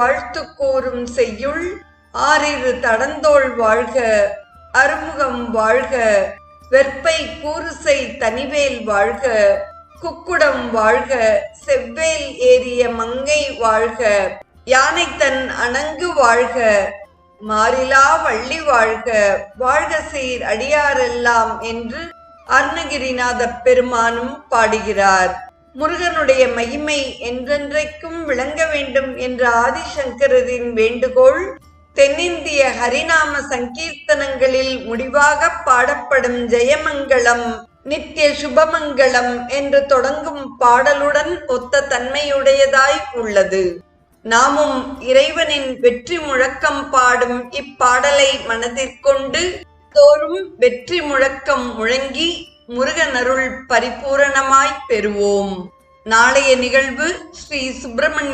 வாழ்த்து கூறும் செய்யுள் ஆறிரு தடந்தோள் வாழ்க அருமுகம் வாழ்க வெற்பை கூறுசை தனிவேல் வாழ்க குக்குடம் வாழ்க செவ்வேல் ஏறிய மங்கை வாழ்க யானை தன் அணங்கு வாழ்க மாறிலா வள்ளி வாழ்க வாழ்க சீர் அடியாரெல்லாம் என்று அருணகிரிநாத பெருமானும் பாடுகிறார். முருகனுடைய மகிமை என்றென்றைக்கும் விளங்க வேண்டும் என்ற ஆதிசங்கரின் வேண்டுகோள் தென்னிந்திய ஹரிநாம சங்கீர்த்தனங்களில் முடிவாக பாடப்படும் ஜெயமங்கலம் நித்திய சுபமங்கலம் என்று தொடங்கும் பாடலுடன் ஒத்த தன்மையுடையதாய் உள்ளது. நாமும் இறைவனின் வெற்றி முழக்கம் பாடும் இப்பாடலை மனதிற்கொண்டு தோறும் வெற்றி முழக்கம் முழங்கி முருகனருள் பரிபூரணமாய் பெறுவோம். நாளைய நிகழ்வு ஸ்ரீ சுப்பிரமணிய